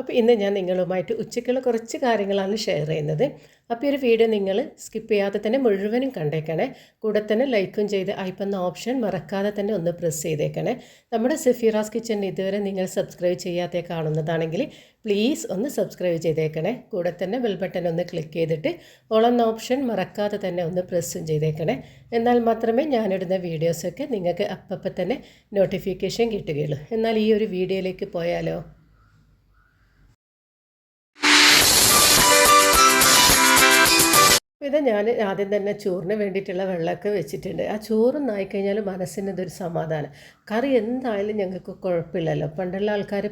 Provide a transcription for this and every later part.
അപ്പോൾ ഇന്ന് ഞാൻ നിങ്ങളുമായിട്ട് ഉച്ചയ്ക്കുള്ള കുറച്ച് കാര്യങ്ങളാണ് ഷെയർ ചെയ്യുന്നത്. അപ്പോൾ ഈ ഒരു വീഡിയോ നിങ്ങൾ സ്കിപ്പ് ചെയ്യാതെ തന്നെ മുഴുവനും കണ്ടേക്കണേ. കൂടെ തന്നെ ലൈക്കും ചെയ്ത് അയപ്പുന്ന ഓപ്ഷൻ മറക്കാതെ തന്നെ ഒന്ന് പ്രസ് ചെയ്തേക്കണേ. നമ്മുടെ സെഫീറാസ് കിച്ചൺ ഇതുവരെ നിങ്ങൾ സബ്സ്ക്രൈബ് ചെയ്യാതെ കാണുന്നതാണെങ്കിൽ പ്ലീസ് ഒന്ന് സബ്സ്ക്രൈബ് ചെയ്തേക്കണേ. കൂടെ തന്നെ ബെൽ ബട്ടൺ ഒന്ന് ക്ലിക്ക് ചെയ്തിട്ട് ഓളെന്ന ഓപ്ഷൻ മറക്കാതെ തന്നെ ഒന്ന് പ്രസ്സും ചെയ്തേക്കണേ. എന്നാൽ മാത്രമേ ഞാനിടുന്ന വീഡിയോസൊക്കെ നിങ്ങൾക്ക് അപ്പം തന്നെ നോട്ടിഫിക്കേഷൻ കിട്ടുകയുള്ളൂ. എന്നാൽ ഈ ഒരു വീഡിയോയിലേക്ക് പോയാലോ? ഇത് ഞാൻ ആദ്യം തന്നെ ചോറിന് വേണ്ടിയിട്ടുള്ള വെള്ളമൊക്കെ വെച്ചിട്ടുണ്ട്. ആ ചോറ് നായിക്കഴിഞ്ഞാൽ മനസ്സിന് ഇതൊരു സമാധാനം. കറി എന്തായാലും ഞങ്ങൾക്ക് കുഴപ്പമില്ലല്ലോ. പണ്ടുള്ള ആൾക്കാർ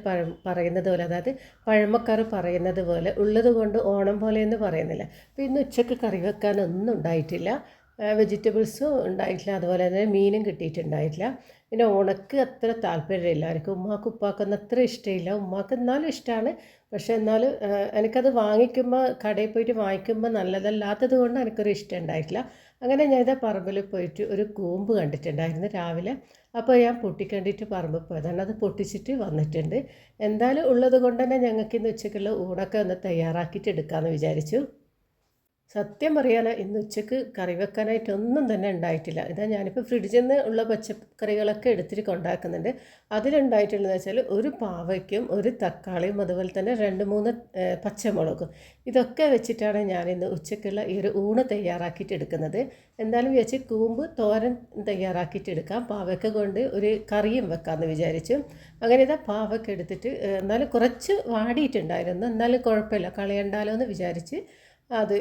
പറയുന്നത് പോലെ അതായത് പഴമക്കാർ പറയുന്നത് പോലെ ഉള്ളത് കൊണ്ട് ഓണം പോലെ എന്ന് പറയുന്നില്ല. അപ്പോൾ ഇന്ന് ഉച്ചയ്ക്ക് കറി വെക്കാനൊന്നും ഉണ്ടായിട്ടില്ല. വെജിറ്റബിൾസും ഉണ്ടായിട്ടില്ല. അതുപോലെ തന്നെ മീനും കിട്ടിയിട്ടുണ്ടായിട്ടില്ല. പിന്നെ ഉണക്ക് അത്ര താല്പര്യമില്ല. എനിക്ക് ഉമ്മാക്ക് ഉപ്പാക്കൊന്നും അത്ര ഇഷ്ടമില്ല. ഉമ്മാക്ക് എന്നാലും ഇഷ്ടമാണ് പക്ഷേ എന്നാൽ എനിക്കത് വാങ്ങിക്കുമ്പോൾ കടയിൽ പോയിട്ട് വാങ്ങിക്കുമ്പോൾ നല്ലതല്ലാത്തത് കൊണ്ട് എനിക്കൊരു ഇഷ്ടം ഉണ്ടായിട്ടില്ല. അങ്ങനെ ഞാൻ ഇതാ പറമ്പിൽ പോയിട്ട് ഒരു കൂമ്പ് കണ്ടിട്ടുണ്ടായിരുന്നു രാവിലെ. അപ്പോൾ ഞാൻ പൊട്ടിക്കണ്ടിട്ട് പറമ്പിൽ പോയതാണ്. അത് പൊട്ടിച്ചിട്ട് വന്നിട്ടുണ്ട്. എന്തായാലും ഉള്ളത് കൊണ്ട് തന്നെ ഞങ്ങൾക്ക് ഇന്ന് ഉച്ചയ്ക്കുള്ള ഊണൊക്കെ ഒന്ന് തയ്യാറാക്കിയിട്ട് എടുക്കാമെന്ന് വിചാരിച്ചു. സത്യം പറയാൻ ഇന്ന് ഉച്ചയ്ക്ക് കറി വെക്കാനായിട്ട് ഒന്നും തന്നെ ഉണ്ടായിട്ടില്ല. ഇതാ ഞാനിപ്പോൾ ഫ്രിഡ്ജിൽ നിന്ന് ഉള്ള പച്ചക്കറികളൊക്കെ എടുത്തിട്ട് കൊണ്ടാക്കുന്നുണ്ട്. അതിലുണ്ടായിട്ടുള്ളതെന്ന് വെച്ചാൽ ഒരു പാവയ്ക്കും ഒരു തക്കാളിയും അതുപോലെ തന്നെ രണ്ട് മൂന്ന് പച്ചമുളകും. ഇതൊക്കെ വെച്ചിട്ടാണ് ഞാൻ ഇന്ന് ഉച്ചക്കുള്ള ഈ ഒരു ഊണ് തയ്യാറാക്കിയിട്ട് എടുക്കുന്നത്. എന്തായാലും വെച്ച് കൂമ്പ് തോരൻ തയ്യാറാക്കിയിട്ട് എടുക്കാം. പാവയ്ക്ക കൊണ്ട് ഒരു കറിയും വെക്കാമെന്ന് വിചാരിച്ചു. അങ്ങനെ ഇതാ പാവയ്ക്ക എടുത്തിട്ട് എന്നാലും കുറച്ച് വാടിയിട്ടുണ്ടായിരുന്നു. എന്നാലും കുഴപ്പമില്ല. കളയണ്ടാലോ എന്ന് വിചാരിച്ച് അത്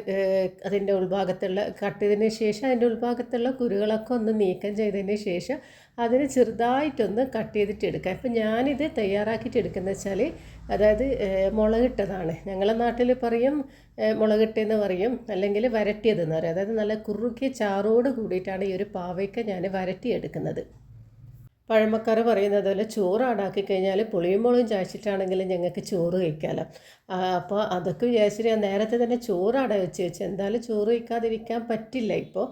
അതിന്റെ ഉൾഭാഗത്തുള്ള കട്ടിയതിന് ശേഷം അതിന്റെ ഉൾഭാഗത്തുള്ള കുരുകളൊക്കെ ഒന്ന് നീക്കം ചെയ്തതിന് ശേഷം അതിന് ചെറുതായിട്ടൊന്ന് കട്ട് ചെയ്തിട്ട് എടുക്കുക ഇപ്പം ഞാനിത് തയ്യാറാക്കിയിട്ട് എടുക്കുന്ന വെച്ചാൽ അതായത് മുളകിട്ടതാണ്. ഞങ്ങളെ നാട്ടിൽ പറയും മുളകിട്ടെന്ന് പറയും അല്ലെങ്കിൽ വരട്ടിയതെന്ന് പറയും. അതായത് നല്ല കുറുക്കിയ ചാറോട് കൂടിയിട്ടാണ് ഈ ഒരു പാവയ്ക്ക ഞാൻ വരട്ടിയെടുക്കുന്നത്. പഴമക്കാർ പറയുന്നത് പോലെ ചോറ് ആടാക്കി കഴിഞ്ഞാൽ പുളിയും മുളകും ചായച്ചിട്ടാണെങ്കിൽ ഞങ്ങൾക്ക് ചോറ് കഴിക്കാമല്ലോ അപ്പോൾ അതൊക്കെ വിചാരിച്ചിട്ട് ഞാൻ നേരത്തെ തന്നെ ചോറ് ആട വെച്ച് വെച്ച് എന്തായാലും ചോറ് കഴിക്കാതിരിക്കാൻ പറ്റില്ല. ഇപ്പോൾ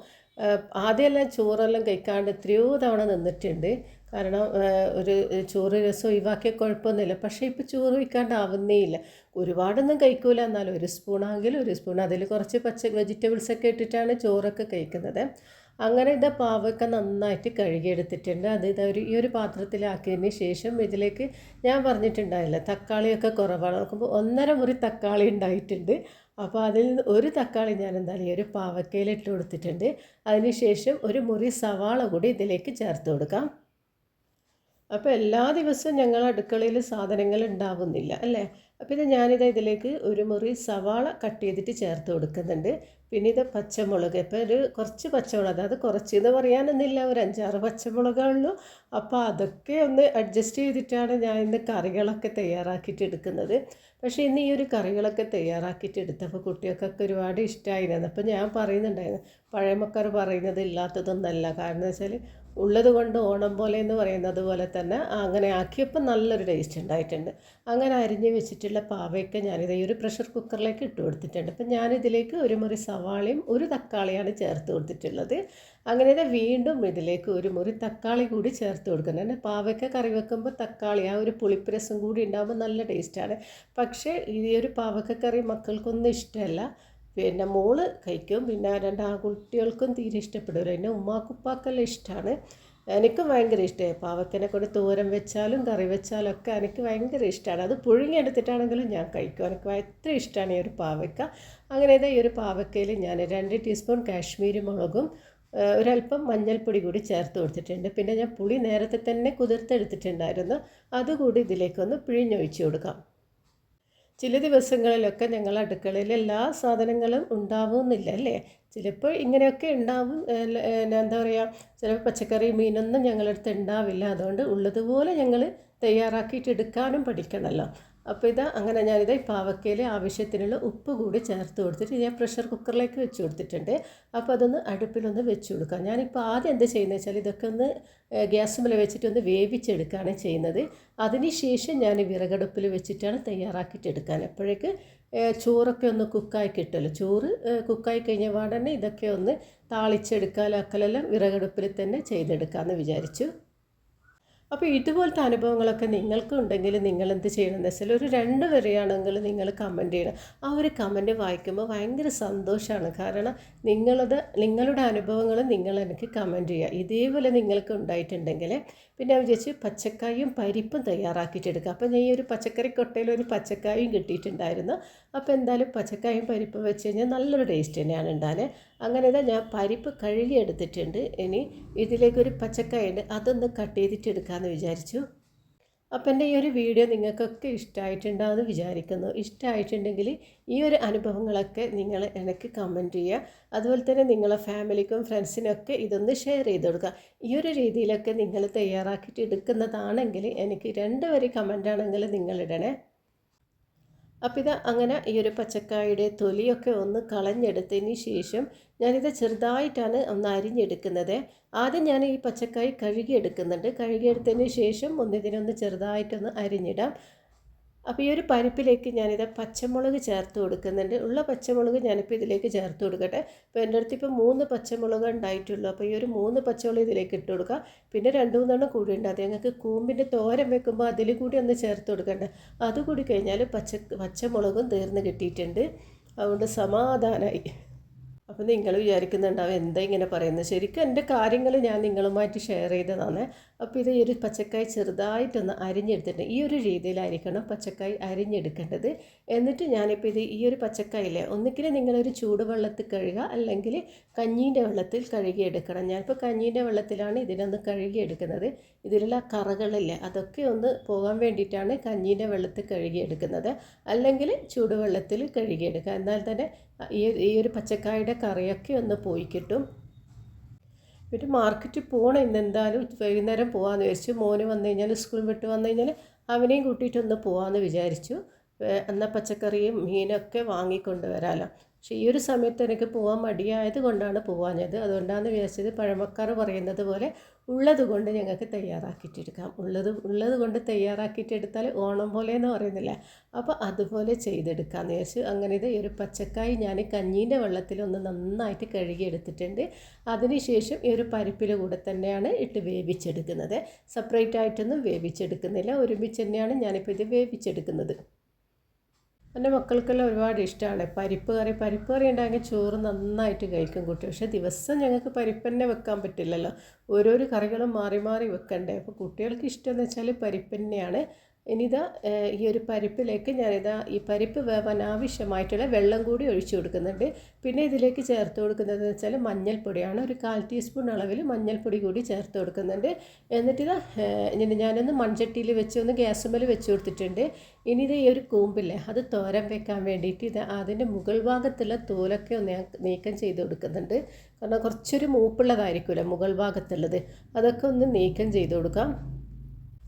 ആദ്യമെല്ലാം ചോറെല്ലാം കഴിക്കാണ്ട് എത്രയോ തവണ നിന്നിട്ടുണ്ട്. കാരണം ഒരു ചോറ് രസം ഒഴിവാക്കിയ കുഴപ്പമൊന്നുമില്ല. പക്ഷേ ഇപ്പോൾ ചോറ് വയ്ക്കാണ്ടാവുന്നേ ഇല്ല. ഒരുപാടൊന്നും കഴിക്കൂല. എന്നാലും ഒരു സ്പൂണാണെങ്കിലും ഒരു സ്പൂൺ. അതിൽ കുറച്ച് പച്ച വെജിറ്റബിൾസൊക്കെ ഇട്ടിട്ടാണ് ചോറൊക്കെ കഴിക്കുന്നത്. അങ്ങനെ ഇത് പാവൊക്കെ നന്നായിട്ട് കഴുകിയെടുത്തിട്ടുണ്ട്. അത് ഇത് ഒരു ഈ ഒരു പാത്രത്തിലാക്കിയതിന് ശേഷം ഇതിലേക്ക് ഞാൻ പറഞ്ഞിട്ടുണ്ടായില്ല തക്കാളിയൊക്കെ കുറവാണ്. നോക്കുമ്പോൾ ഒന്നര മുറി തക്കാളി ഉണ്ടായിട്ടുണ്ട്. അപ്പോൾ അതിൽ നിന്ന് ഒരു തക്കാളി ഞാൻ എന്തായാലും ഈ ഒരു പാവക്കയിൽ ഇട്ട് കൊടുത്തിട്ടുണ്ട്. അതിന് ശേഷം ഒരു മുറി സവാള കൂടി ഇതിലേക്ക് ചേർത്ത് കൊടുക്കാം. അപ്പോൾ എല്ലാ ദിവസവും ഞങ്ങൾ അടുക്കളയിൽ സാധനങ്ങൾ ഉണ്ടാവുന്നില്ല അല്ലേ? ഇത് ഞാനിത് ഇതിലേക്ക് ഒരു മുറി സവാള കട്ട് ചെയ്തിട്ട് ചേർത്ത് കൊടുക്കുന്നുണ്ട്. പിന്നെ ഇത് പച്ചമുളക്. ഇപ്പോൾ ഒരു കുറച്ച് പച്ചമുളക് അതായത് കുറച്ച് എന്ന് പറയാനൊന്നുമില്ല ഒരു അഞ്ചാറ് പച്ചമുളകേ ഉള്ളൂ. അപ്പോൾ അതൊക്കെ ഒന്ന് അഡ്ജസ്റ്റ് ചെയ്തിട്ടാണ് ഞാൻ ഇന്ന് കറികളൊക്കെ തയ്യാറാക്കിയിട്ട് എടുക്കുന്നത്. പക്ഷേ ഇന്ന് ഈ ഒരു കറികളൊക്കെ തയ്യാറാക്കിയിട്ട് എടുത്തപ്പോൾ കുട്ടികൾക്കൊക്കെ ഒരുപാട് ഇഷ്ടമായിരുന്നു. അപ്പോൾ ഞാൻ പറയുന്നുണ്ടായിരുന്നു പഴമക്കാർ പറയുന്നത് ഇല്ലാത്തതൊന്നല്ല. കാരണം എന്ന് വെച്ചാൽ ഉള്ളത് കൊണ്ട് ഓണം പോലെ എന്ന് പറയുന്നത് പോലെ തന്നെ അങ്ങനെ ആക്കിയപ്പോൾ നല്ലൊരു ടേസ്റ്റ് ഉണ്ടായിട്ടുണ്ട്. അങ്ങനെ അരിഞ്ഞ് വെച്ചിട്ടുള്ള പാവയൊക്കെ ഞാനിത് ഈ ഒരു പ്രഷർ കുക്കറിലേക്ക് ഇട്ട് കൊടുത്തിട്ടുണ്ട്. അപ്പം ഞാനിതിലേക്ക് ഒരു മുറി സവാളയും ഒരു തക്കാളിയാണ് ചേർത്ത് കൊടുത്തിട്ടുള്ളത്. അങ്ങനെ വീണ്ടും ഇതിലേക്ക് ഒരു മുറി തക്കാളി കൂടി ചേർത്ത് കൊടുക്കുന്നുണ്ട്. പാവയ്ക്ക കറി വെക്കുമ്പോൾ തക്കാളി ആ ഒരു പുളിപ്പരസം കൂടി ഉണ്ടാകുമ്പോൾ നല്ല ടേസ്റ്റാണ് പക്ഷേ ഈ ഒരു പാവയ്ക്ക കറി മക്കൾക്കൊന്നും ഇഷ്ടമല്ല. പിന്നെ മോൾ കഴിക്കും. പിന്നെ രണ്ട് ആൺകുട്ടികൾക്കും തീരെ ഇഷ്ടപ്പെടില്ല പിന്നെ ഉമ്മാക്കുപ്പാക്കെല്ലാം ഇഷ്ടമാണ് എനിക്കും ഭയങ്കര ഇഷ്ടമായി പാവക്കനെ കൊണ്ട് തോരൻ വെച്ചാലും കറി വെച്ചാലും ഒക്കെ എനിക്ക് ഭയങ്കര ഇഷ്ടമാണ് അത് പുഴുങ്ങിയെടുത്തിട്ടാണെങ്കിലും ഞാൻ കഴിക്കും. എനിക്ക് എത്ര ഇഷ്ടമാണ് ഈ ഒരു പാവക്ക അങ്ങനെ ഈ ഒരു പാവക്കയിൽ ഞാൻ രണ്ട് ടീസ്പൂൺ കാശ്മീരി മുളകും ഒരല്പം മഞ്ഞൾപ്പൊടി കൂടി ചേർത്ത് കൊടുത്തിട്ടുണ്ട്. പിന്നെ ഞാൻ പുളി നേരത്തെ തന്നെ കുതിർത്തെടുത്തിട്ടുണ്ടായിരുന്നു. അതുകൂടി ഇതിലേക്കൊന്ന് പിഴിഞ്ഞൊഴിച്ച് കൊടുക്കാം. ചില ദിവസങ്ങളിലൊക്കെ ഞങ്ങൾ അടുക്കളയിൽ എല്ലാ സാധനങ്ങളും ഉണ്ടാവുമെന്നില്ല അല്ലേ? ചിലപ്പോൾ ഇങ്ങനെയൊക്കെ ഉണ്ടാവും എന്താ പറയുക ചിലപ്പോൾ പച്ചക്കറി മീനൊന്നും ഞങ്ങളടുത്ത് ഉണ്ടാവില്ല. അതുകൊണ്ട് ഉള്ളതുപോലെ ഞങ്ങൾ തയ്യാറാക്കിയിട്ട് എടുക്കാനും പഠിക്കണമല്ലോ. അപ്പോൾ ഇത് അങ്ങനെ ഞാനിത് പാവക്കയിൽ ആവശ്യത്തിനുള്ള ഉപ്പ് കൂടി ചേർത്ത് കൊടുത്തിട്ട് ഞാൻ പ്രഷർ കുക്കറിലേക്ക് വെച്ച് കൊടുത്തിട്ടുണ്ട്. അപ്പോൾ അതൊന്ന് അടുപ്പിലൊന്ന് വെച്ച് കൊടുക്കാം. ഞാനിപ്പോൾ ആദ്യം എന്താ ചെയ്യുന്നത് വെച്ചാൽ ഇതൊക്കെ ഒന്ന് ഗ്യാസ് മേലെ വെച്ചിട്ട് ഒന്ന് വേവിച്ചെടുക്കുകയാണ് ചെയ്യുന്നത്. അതിനുശേഷം ഞാൻ വിറകടുപ്പിൽ വെച്ചിട്ടാണ് തയ്യാറാക്കിയിട്ടെടുക്കാൻ അപ്പോഴേക്ക് ചോറൊക്കെ ഒന്ന് കുക്കായി കിട്ടുമല്ലോ ചോറ് കുക്കായി കഴിഞ്ഞ പാടന്നെ ഇതൊക്കെ ഒന്ന് താളിച്ചെടുക്കാൻ അക്കലെല്ലാം വിറകടുപ്പിൽ തന്നെ ചെയ്തെടുക്കാമെന്ന് വിചാരിച്ചു. അപ്പോൾ ഇതുപോലത്തെ അനുഭവങ്ങളൊക്കെ നിങ്ങൾക്ക് ഉണ്ടെങ്കിൽ നിങ്ങൾ എന്ത് ചെയ്യണമെന്ന് വെച്ചാൽ ഒരു രണ്ട് വരെയാണെങ്കിൽ നിങ്ങൾ കമന്റ് ചെയ്യണം. ആ ഒരു കമന്റ് വായിക്കുമ്പോൾ ഭയങ്കര സന്തോഷമാണ്. കാരണം നിങ്ങളത് നിങ്ങളുടെ അനുഭവങ്ങൾ നിങ്ങൾ എനിക്ക് കമന്റ് ചെയ്യുക. ഇതേപോലെ നിങ്ങൾക്ക് ഉണ്ടായിട്ടുണ്ടെങ്കിൽ പിന്നെ വിചാരിച്ച് പച്ചക്കായും പരിപ്പും തയ്യാറാക്കിയിട്ടെടുക്കുക. അപ്പോൾ ഞാൻ ഈ ഒരു പച്ചക്കറി കൊട്ടയിൽ ഒരു പച്ചക്കായും കിട്ടിയിട്ടുണ്ടായിരുന്നു. അപ്പോൾ എന്തായാലും പച്ചക്കായും പരിപ്പും വെച്ച് കഴിഞ്ഞാൽ നല്ലൊരു ടേസ്റ്റ് തന്നെയാണ് ഉണ്ടാകുന്നത് അങ്ങനെ ഇതാ ഞാൻ പരിപ്പ് കഴുകി എടുത്തിട്ടുണ്ട്. ഇനി ഇതിലേക്കൊരു പച്ചക്കായ ഉണ്ട് അതൊന്ന് കട്ട് ചെയ്തിട്ട് എടുക്കാമെന്ന് വിചാരിച്ചു. അപ്പം എന്റെ ഈ ഒരു വീഡിയോ നിങ്ങൾക്കൊക്കെ ഇഷ്ടമായിട്ടുണ്ടാകുമെന്ന് വിചാരിക്കുന്നു. ഇഷ്ടമായിട്ടുണ്ടെങ്കിൽ ഈ ഒരു അനുഭവങ്ങളൊക്കെ നിങ്ങൾ എനിക്ക് കമന്റ് ചെയ്യുക. അതുപോലെ തന്നെ നിങ്ങളെ ഫാമിലിക്കും ഫ്രണ്ട്സിനൊക്കെ ഇതൊന്ന് ഷെയർ ചെയ്ത് കൊടുക്കുക. ഈ ഒരു രീതിയിലൊക്കെ നിങ്ങൾ തയ്യാറാക്കിയിട്ട് എടുക്കുന്നതാണെങ്കിൽ എനിക്ക് രണ്ട് വരി കമന്റ് ആണെങ്കിൽ നിങ്ങളിടണേ അപ്പോൾ ഇത് അങ്ങനെ ഈ ഒരു പച്ചക്കായുടെ തൊലിയൊക്കെ ഒന്ന് കളഞ്ഞെടുത്തതിന് ശേഷം ഞാനിത് ചെറുതായിട്ടാണ് ഒന്ന് അരിഞ്ഞെടുക്കുന്നത്. ആദ്യം ഞാൻ ഈ പച്ചക്കായ് കഴുകിയെടുക്കുന്നുണ്ട്. കഴുകിയെടുത്തതിന് ശേഷം ഒന്നിതിനൊന്ന് ചെറുതായിട്ടൊന്ന് അരിഞ്ഞിടാം. അപ്പോൾ ഈ ഒരു പരിപ്പിലേക്ക് ഞാനിത് പച്ചമുളക് ചേർത്ത് കൊടുക്കുന്നുണ്ട്. ഉള്ള പച്ചമുളക് ഞാനിപ്പോൾ ഇതിലേക്ക് ചേർത്ത് കൊടുക്കട്ടെ. അപ്പോൾ എന്റെ അടുത്ത് ഇപ്പോൾ മൂന്ന് പച്ചമുളക് ഉണ്ടായിട്ടുള്ളൂ. അപ്പോൾ ഈ ഒരു മൂന്ന് പച്ചമുളക് ഇതിലേക്ക് ഇട്ട് കൊടുക്കുക പിന്നെ രണ്ട് മൂന്നെണ്ണം കൂടി ഉണ്ട്. അത് ഞങ്ങൾക്ക് കൂമ്പിന്റെ തോരൻ വെക്കുമ്പോൾ അതിൽ കൂടി ഒന്ന് ചേർത്ത് കൊടുക്കണ്ട. അതുകൂടി കഴിഞ്ഞാൽ പച്ച പച്ചമുളകും തീർന്ന് കിട്ടിയിട്ടുണ്ട്. അതുകൊണ്ട് സമാധാനമായി അപ്പോൾ നിങ്ങൾ വിചാരിക്കുന്നുണ്ടാവും എന്താ ഇങ്ങനെ പറയുന്നത്. ശരിക്കും എന്റെ കാര്യങ്ങൾ ഞാൻ നിങ്ങളുമായിട്ട് ഷെയർ ചെയ്തതാണ്. അപ്പോൾ ഇത് ഒരു പച്ചക്കായ് ചെറുതായിട്ടൊന്ന് അരിഞ്ഞെടുത്തിട്ട് ഈ ഒരു രീതിയിലായിരിക്കണം പച്ചക്കായ് അരിഞ്ഞെടുക്കേണ്ടത്. എന്നിട്ട് ഞാനിപ്പോൾ ഇത് ഈ ഒരു പച്ചക്കായില്ലേ ഒന്നുകിൽ നിങ്ങളൊരു ചൂടുവെള്ളത്തിൽ കഴുകുക അല്ലെങ്കിൽ കഞ്ഞീന്റെ വെള്ളത്തിൽ കഴുകിയെടുക്കണം. ഞാനിപ്പോൾ കഞ്ഞീന്റെ വെള്ളത്തിലാണ് ഇതിനൊന്ന് കഴുകിയെടുക്കുന്നത്. ഇതിലുള്ള കറകളില്ലേ അതൊക്കെ ഒന്ന് പോകാൻ വേണ്ടിയിട്ടാണ് കഞ്ഞീന്റെ വെള്ളത്തിൽ കഴുകിയെടുക്കുന്നത്. അല്ലെങ്കിൽ ചൂടുവെള്ളത്തിൽ കഴുകിയെടുക്കുക. എന്നാൽ തന്നെ ഈ ഈ ഒരു പച്ചക്കായുടെ കറിയൊക്കെ ഒന്ന് പോയി കിട്ടും. പിന്നെ മാർക്കറ്റ് പോകണം ഇന്ന് എന്തായാലും വൈകുന്നേരം പോകാമെന്ന് വിചാരിച്ചു. മോന് വന്നു കഴിഞ്ഞാൽ സ്കൂൾ വിട്ട് വന്നു കഴിഞ്ഞാൽ അവനെയും കൂട്ടിയിട്ടൊന്ന് പോകാമെന്ന് വിചാരിച്ചു. എന്നാൽ പച്ചക്കറിയും മീനൊക്കെ വാങ്ങിക്കൊണ്ട് വരാമല്ലോ പക്ഷേ ഈ ഒരു സമയത്ത് എനിക്ക് പോകാൻ മടിയായത് കൊണ്ടാണ് പോകാഞ്ഞത് അതുകൊണ്ടാണ് വിചാരിച്ചത് പഴമക്കാർ പറയുന്നത് പോലെ ഉള്ളത് കൊണ്ട് ഞങ്ങൾക്ക് തയ്യാറാക്കിയിട്ടെടുക്കാം. ഉള്ളത് ഉള്ളത് കൊണ്ട് തയ്യാറാക്കിയിട്ടെടുത്താൽ ഓണം പോലെ എന്ന് പറയുന്നില്ല. അപ്പോൾ അതുപോലെ ചെയ്തെടുക്കാമെന്ന് വിചാരിച്ചു. അങ്ങനെ ഇത് ഈ ഒരു പച്ചക്കായി ഞാൻ കഞ്ഞീന്റെ വെള്ളത്തിലൊന്ന് നന്നായിട്ട് കഴുകിയെടുത്തിട്ടുണ്ട്. അതിനുശേഷം ഈ ഒരു പരിപ്പിൽ കൂടെ തന്നെയാണ് ഇട്ട് വേവിച്ചെടുക്കുന്നത്. സെപ്പറേറ്റ് ആയിട്ടൊന്നും വേവിച്ചെടുക്കുന്നില്ല. ഒരുമിച്ച് തന്നെയാണ് ഞാനിപ്പോൾ ഇത് വേവിച്ചെടുക്കുന്നത്. എന്റെ മക്കൾക്കെല്ലാം ഒരുപാട് ഇഷ്ടമാണ് പരിപ്പ് കറി പരിപ്പ് കറി ഉണ്ടെങ്കിൽ ചോറ് നന്നായിട്ട് കഴിക്കും കുട്ടി. പക്ഷേ ദിവസം ഞങ്ങൾക്ക് പരിപ്പ് തന്നെ വെക്കാൻ പറ്റില്ലല്ലോ. ഓരോരോ കറികളും മാറി മാറി വെക്കണ്ടേ. അപ്പോൾ കുട്ടികൾക്ക് ഇഷ്ടം എന്ന് വെച്ചാൽ പരിപ്പ് തന്നെയാണ് ഇനിതാ ഈ ഒരു പരിപ്പിലേക്ക് ഞാനിതാ ഈ പരിപ്പ് വേവാൻ ആവശ്യമായിട്ടുള്ള വെള്ളം കൂടി ഒഴിച്ചു കൊടുക്കുന്നുണ്ട്. പിന്നെ ഇതിലേക്ക് ചേർത്ത് കൊടുക്കുന്നത് വെച്ചാൽ മഞ്ഞൾപ്പൊടിയാണ്. ഒരു കാൽ ടീസ്പൂൺ അളവിൽ മഞ്ഞൾപ്പൊടി കൂടി ചേർത്ത് കൊടുക്കുന്നുണ്ട്. എന്നിട്ടിതാ ഇനി ഞാനൊന്ന് മൺചട്ടിയിൽ വെച്ച് ഒന്ന് ഗ്യാസുമ്മൽ വെച്ച് കൊടുത്തിട്ടുണ്ട്. ഇനി ഇത് ഈ ഒരു കൂമ്പില്ലേ അത് തോരൻ വെക്കാൻ വേണ്ടിയിട്ട് ഇത് അതിന്റെ മുകൾ ഭാഗത്തുള്ള തോലൊക്കെ ഒന്ന് നീക്കം ചെയ്ത് കൊടുക്കുന്നുണ്ട്. കാരണം കുറച്ചൊരു മൂപ്പുള്ളതായിരിക്കുമല്ലോ മുകൾ ഭാഗത്തുള്ളത്. അതൊക്കെ ഒന്ന് നീക്കം ചെയ്ത് കൊടുക്കാം.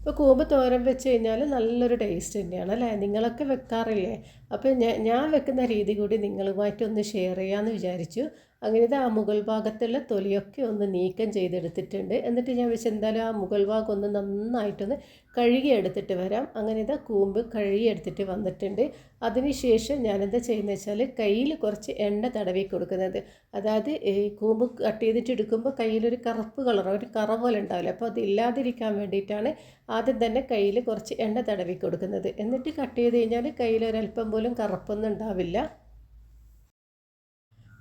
ഇപ്പോൾ കൂമ്പ് തോരൻ വെച്ച് കഴിഞ്ഞാൽ നല്ലൊരു ടേസ്റ്റ് തന്നെയാണ് അല്ലേ? നിങ്ങളൊക്കെ വെക്കാറില്ലേ? അപ്പോൾ ഞാൻ വെക്കുന്ന രീതി കൂടി നിങ്ങളുമായിട്ടൊന്ന് ഷെയർ ചെയ്യാമെന്ന് വിചാരിച്ചു. അങ്ങനെ ആ മുകൾ ഭാഗത്തുള്ള തൊലിയൊക്കെ ഒന്ന് നീക്കം ചെയ്തെടുത്തിട്ടുണ്ട്. എന്നിട്ട് ഞാൻ വെച്ച് എന്തായാലും ആ മുകൾ ഭാഗം ഒന്ന് നന്നായിട്ടൊന്ന് കഴുകി എടുത്തിട്ട് വരാം. അങ്ങനെ ഇതാ കൂമ്പ് കഴുകി എടുത്തിട്ട് വന്നിട്ടുണ്ട്. അതിനുശേഷം ഞാനെന്താ ചെയ്യുന്നത് വെച്ചാൽ കയ്യിൽ കുറച്ച് എണ്ണ തടവി കൊടുക്കുന്നത്. അതായത് ഈ കൂമ്പ് കട്ട് ചെയ്തിട്ട് എടുക്കുമ്പോൾ കയ്യിലൊരു കറുപ്പ് കളർ ഒരു കറ പോലെ ഉണ്ടാവില്ല? അപ്പോൾ അതില്ലാതിരിക്കാൻ വേണ്ടിയിട്ടാണ് ആദ്യം തന്നെ കയ്യിൽ കുറച്ച് എണ്ണ തടവി കൊടുക്കുന്നത്. എന്നിട്ട് കട്ട് ചെയ്ത് കഴിഞ്ഞാൽ കയ്യിൽ ഒരല്പം പോലും കറുപ്പൊന്നും ഉണ്ടാവില്ല.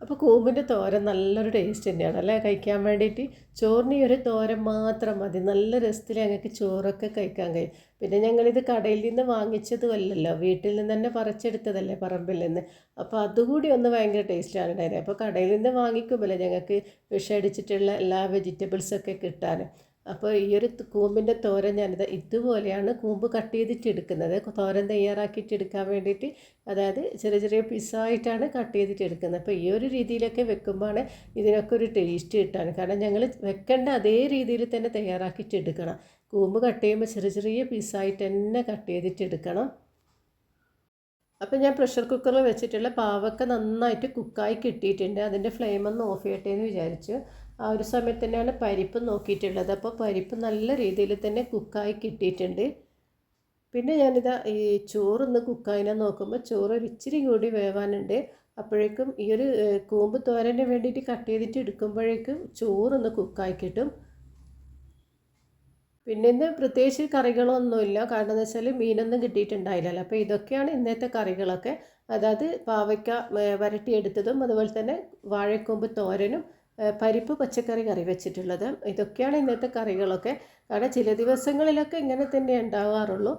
അപ്പോൾ കൂമ്പിന്റെ തോരൻ നല്ലൊരു ടേസ്റ്റ് തന്നെയാണ് അല്ലേ? കഴിക്കാൻ വേണ്ടിയിട്ട് ചോറിന് ഒരു തോരൻ മാത്രം മതി. നല്ല രസത്തിൽ ഞങ്ങൾക്ക് ചോറൊക്കെ കഴിക്കാൻ കഴിയും. പിന്നെ ഞങ്ങളിത് കടയിൽ നിന്ന് വാങ്ങിച്ചതുമല്ലല്ലോ വീട്ടിൽ നിന്ന് തന്നെ പറിച്ചെടുത്തതല്ലേ പറമ്പിൽ നിന്ന്. അപ്പോൾ അതുകൂടി ഒന്ന് ഭയങ്കര ടേസ്റ്റാണ് ഉണ്ടായിരുന്നത്. അപ്പോൾ കടയിൽ നിന്ന് വാങ്ങിക്കുമ്പോൾ ഞങ്ങൾക്ക് വിഷമടിച്ചിട്ടുള്ള എല്ലാ വെജിറ്റബിൾസൊക്കെ കിട്ടാൻ. അപ്പോൾ ഈ ഒരു കൂമ്പിന്റെ തോരൻ ഞാനിത് ഇതുപോലെയാണ് കൂമ്പ് കട്ട് ചെയ്തിട്ട് എടുക്കുന്നത് തോരൻ തയ്യാറാക്കിയിട്ട് എടുക്കാൻ വേണ്ടിയിട്ട് അതായത് ചെറിയ ചെറിയ പീസായിട്ടാണ് കട്ട് ചെയ്തിട്ട് എടുക്കുന്നത് അപ്പോൾ ഈ ഒരു രീതിയിലൊക്കെ വെക്കുമ്പോഴാണ് ഇതിനൊക്കെ ഒരു ടേസ്റ്റ് കിട്ടാൻ. കാരണം ഞങ്ങൾ വെക്കേണ്ട അതേ രീതിയിൽ തന്നെ തയ്യാറാക്കിയിട്ട് എടുക്കണം കൂമ്പ് കട്ട് ചെയ്യുമ്പോൾ ചെറിയ ചെറിയ പീസായിട്ട് തന്നെ കട്ട് ചെയ്തിട്ട് എടുക്കണം അപ്പോൾ ഞാൻ പ്രഷർ കുക്കറിൽ വെച്ചിട്ടുള്ള പാവക്ക നന്നായിട്ട് കുക്കായി കിട്ടിയിട്ടുണ്ട്. അതിന്റെ ഫ്ലെയിം ഒന്ന് ഓഫ് ചെയ്യട്ടെ എന്ന് വിചാരിച്ചു. ആ ഒരു സമയത്ത് തന്നെയാണ് പരിപ്പ് നോക്കിയിട്ടുള്ളത്. അപ്പോൾ പരിപ്പ് നല്ല രീതിയിൽ തന്നെ കുക്കായി കിട്ടിയിട്ടുണ്ട്. പിന്നെ ഞാനിതാ ഈ ചോറൊന്ന് കുക്കായിനെ നോക്കുമ്പോൾ ചോറ് ഒരു ഇച്ചിരി കൂടി വേവാനുണ്ട്. അപ്പോഴേക്കും ഈ ഒരു കൂമ്പ് തോരന് വേണ്ടിയിട്ട് കട്ട് ചെയ്തിട്ട് എടുക്കുമ്പോഴേക്കും ചോറൊന്ന് കുക്കായി കിട്ടും. പിന്നെ ഇന്ന് പ്രത്യേകിച്ച് കറികളൊന്നുമില്ല. കാരണം എന്ന് വെച്ചാൽ മീനൊന്നും കിട്ടിയിട്ടുണ്ടായില്ലല്ലോ. അപ്പോൾ ഇതൊക്കെയാണ് ഇന്നത്തെ കറികളൊക്കെ. അതായത് പാവയ്ക്ക വരട്ടിയെടുത്തതും അതുപോലെ തന്നെ വാഴക്കൂമ്പ് തോരനും പരിപ്പ് പച്ചക്കറി കറി വെച്ചിട്ടുള്ളത്. ഇതൊക്കെയാണ് ഇന്നത്തെ കറികളൊക്കെ. കാരണം ചില ദിവസങ്ങളിലൊക്കെ ഇങ്ങനെ തന്നെ ഉണ്ടാവാറുള്ളൂ.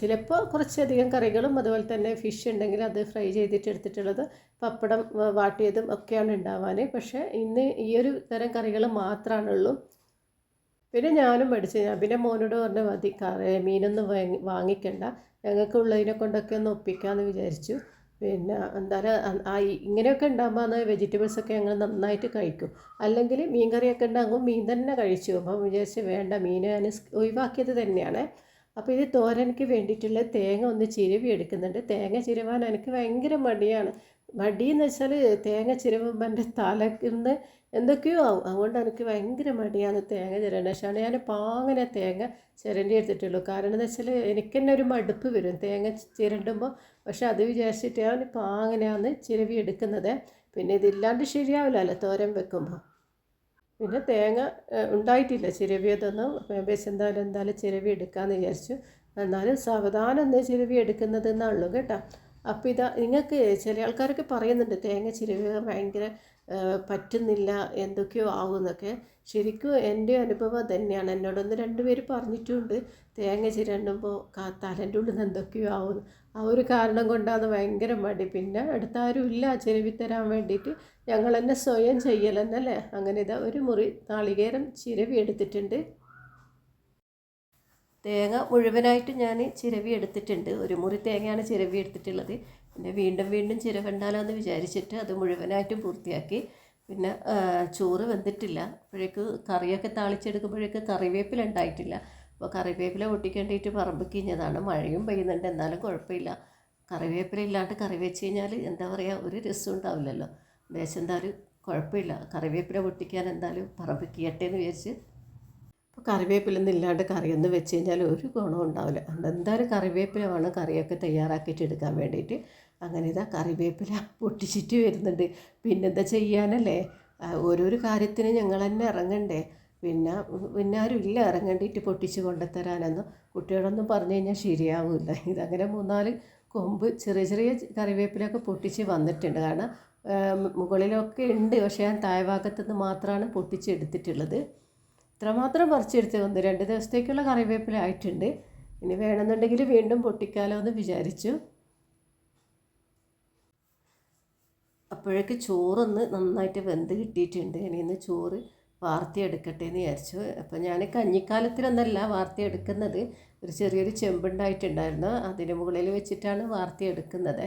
ചിലപ്പോൾ കുറച്ചധികം കറികളും അതുപോലെ തന്നെ ഫിഷ് ഉണ്ടെങ്കിൽ അത് ഫ്രൈ ചെയ്തിട്ട് എടുത്തിട്ടുള്ളത് പപ്പടം വാട്ടിയതും ഒക്കെയാണ് ഉണ്ടാവാൻ. പക്ഷേ ഇന്ന് ഈ ഒരു തരം കറികൾ മാത്രമാണുള്ളൂ പിന്നെ ഞാനും പഠിച്ചു ഞാൻ പിന്നെ മോനോട് പറഞ്ഞ മതി കറി മീനൊന്നും വാങ്ങി വാങ്ങിക്കണ്ട. ഞങ്ങൾക്കുള്ളതിനെ കൊണ്ടൊക്കെ ഒന്ന് ഒപ്പിക്കാമെന്ന് വിചാരിച്ചു. പിന്നെ എന്തായാലും ഇങ്ങനെയൊക്കെ ഉണ്ടാകുമ്പോൾ വെജിറ്റബിൾസ് ഒക്കെ ഞങ്ങൾ നന്നായിട്ട് കഴിക്കും. അല്ലെങ്കിൽ മീൻ കറിയൊക്കെ ഉണ്ടാകുമ്പോൾ മീൻ തന്നെ കഴിച്ചു. അപ്പം വിചാരിച്ച് വേണ്ട മീൻ ഞാൻ ഒഴിവാക്കിയത് തന്നെയാണ്. അപ്പോൾ ഇത് തോരനക്ക് വേണ്ടിയിട്ടുള്ള തേങ്ങ ഒന്ന് ചിരവി എടുക്കുന്നുണ്ട്. തേങ്ങ ചിരവാൻ എനിക്ക് ഭയങ്കര മടിയാണ്. മടിയെന്ന് വെച്ചാൽ തേങ്ങ ചിരവുമ്പോൾ എന്റെ തലക്കിന്ന് എന്തൊക്കെയോ ആവും. അതുകൊണ്ട് എനിക്ക് ഭയങ്കര മടിയാണ് തേങ്ങ ചിരണ്ട പക്ഷേ ഞാൻ പാങ്ങനെ തേങ്ങ ചിരണ്ടി എടുത്തിട്ടുള്ളൂ. കാരണം എന്ന് വെച്ചാൽ എനിക്ക് തന്നെ ഒരു മടുപ്പ് വരും. തേങ്ങ ചിരണ്ടുമ്പോൾ പക്ഷെ അത് വിചാരിച്ചിട്ട് ഞാൻ അങ്ങനെയാണ് ചിരവി എടുക്കുന്നത്. പിന്നെ ഇതില്ലാണ്ട് ശരിയാവില്ലല്ലോ തോരൻ വെക്കുമ്പോൾ പിന്നെ തേങ്ങ ഉണ്ടായിട്ടില്ല ചിരവിയതൊന്നും ബേസ് എന്തായാലും എന്തായാലും ചിരവി എടുക്കാമെന്ന് വിചാരിച്ചു. എന്നാലും സാവധാനം ഒന്ന് ചിരവി എടുക്കുന്നത് എന്നുള്ളൂ കേട്ടോ. അപ്പോൾ ഇതാ നിങ്ങൾക്ക് ചില ആൾക്കാരൊക്കെ പറയുന്നുണ്ട് തേങ്ങ ചിരവി ഭയങ്കര പറ്റുന്നില്ല എന്തൊക്കെയോ ആവുമെന്നൊക്കെ ശരിക്കും എന്റെ അനുഭവം തന്നെയാണ് എന്നോടൊന്ന് രണ്ടുപേര് പറഞ്ഞിട്ടുമുണ്ട് തേങ്ങ ചിരണ്ടുമ്പോൾ തലന്റെ ഉള്ളിൽ നിന്ന് എന്തൊക്കെയോ ആവുന്നു. ആ ഒരു കാരണം കൊണ്ടാണ് ഭയങ്കര മടി. പിന്നെ അടുത്താരും ഇല്ല. ചിരവി തരാൻ വേണ്ടിയിട്ട് ഞങ്ങൾ തന്നെ സ്വയം ചെയ്യലെന്നല്ലേ? അങ്ങനെ ഇതാ ഒരു മുറി നാളികേരം ചിരവി എടുത്തിട്ടുണ്ട്. തേങ്ങ മുഴുവനായിട്ട് ഞാൻ ചിരവി എടുത്തിട്ടുണ്ട്. ഒരു മുറി തേങ്ങയാണ് ചിരവി എടുത്തിട്ടുള്ളത്. പിന്നെ വീണ്ടും വീണ്ടും ചിരവണ്ടാലോ എന്ന് വിചാരിച്ചിട്ട് അത് മുഴുവനായിട്ടും പൂർത്തിയാക്കി. പിന്നെ ചോറ് വെന്തിട്ടില്ല. അപ്പോഴേക്ക് കറിയൊക്കെ താളിച്ചെടുക്കുമ്പോഴേക്ക് കറിവേപ്പില ഉണ്ടായിട്ടില്ല. അപ്പോൾ കറിവേപ്പില പൊട്ടിക്കേണ്ടിയിട്ട് പറമ്പ് കിഞ്ഞതാണ്. മഴയും പെയ്യുന്നുണ്ട്. എന്നാലും കുഴപ്പമില്ല. കറിവേപ്പില ഇല്ലാണ്ട് കറി വെച്ച് കഴിഞ്ഞാൽ എന്താ പറയുക ഒരു രസം ഉണ്ടാവില്ലല്ലോ. ദേശം എന്തായാലും കുഴപ്പമില്ല. കറിവേപ്പില പൊട്ടിക്കാൻ എന്തായാലും കീയട്ടെ എന്ന് വിചാരിച്ച്. അപ്പോൾ കറിവേപ്പിലൊന്നും ഇല്ലാണ്ട് കറിയൊന്നും വെച്ച് കഴിഞ്ഞാൽ ഒരു ഗുണവും ഉണ്ടാവില്ല. എന്തായാലും കറിവേപ്പില വേണം കറിയൊക്കെ തയ്യാറാക്കിയിട്ട് എടുക്കാൻ വേണ്ടിയിട്ട്. അങ്ങനെ ഇതാ കറിവേപ്പില പൊട്ടിച്ചിട്ട് വരുന്നുണ്ട്. പിന്നെന്താ ചെയ്യാനല്ലേ? ഓരോരോ കാര്യത്തിന് ഞങ്ങൾ തന്നെ ഇറങ്ങണ്ടേ? പിന്നെ പിന്നെ ആരും ഇല്ല. ഇറങ്ങേണ്ടിയിട്ട് പൊട്ടിച്ച് കൊണ്ടുത്തരാനൊന്നും കുട്ടികളൊന്നും പറഞ്ഞു കഴിഞ്ഞാൽ ശരിയാവില്ല. ഇതങ്ങനെ മൂന്നാൽ കൊമ്പ് ചെറിയ ചെറിയ കറിവേപ്പിലൊക്കെ പൊട്ടിച്ച് വന്നിട്ടുണ്ട്. കാരണം മുകളിലൊക്കെ ഉണ്ട്. പക്ഷേ ഞാൻ താഴ്ഭാഗത്തുനിന്ന് മാത്രമാണ് പൊട്ടിച്ചെടുത്തിട്ടുള്ളത്. ഇത്രമാത്രം പറിച്ചെടുത്ത് വന്നു. രണ്ട് ദിവസത്തേക്കുള്ള കറിവേപ്പില ആയിട്ടുണ്ട്. ഇനി വേണമെന്നുണ്ടെങ്കിൽ വീണ്ടും പൊട്ടിക്കാലോ എന്ന് വിചാരിച്ചു. അപ്പോഴേക്ക് ചോറൊന്ന് നന്നായിട്ട് വെന്ത് കിട്ടിയിട്ടുണ്ട്. ഇനി ഇന്ന് ചോറ് വാർത്തിയെടുക്കട്ടെ എന്ന് വിചാരിച്ചു. അപ്പോൾ ഞാൻ കഞ്ഞിക്കാലത്തിലൊന്നല്ല വാർത്തിയെടുക്കുന്നത്. ഒരു ചെറിയൊരു ചെമ്പുണ്ടായിട്ടുണ്ടായിരുന്നു. അതിന് മുകളിൽ വെച്ചിട്ടാണ് വാർത്തിയെടുക്കുന്നത്.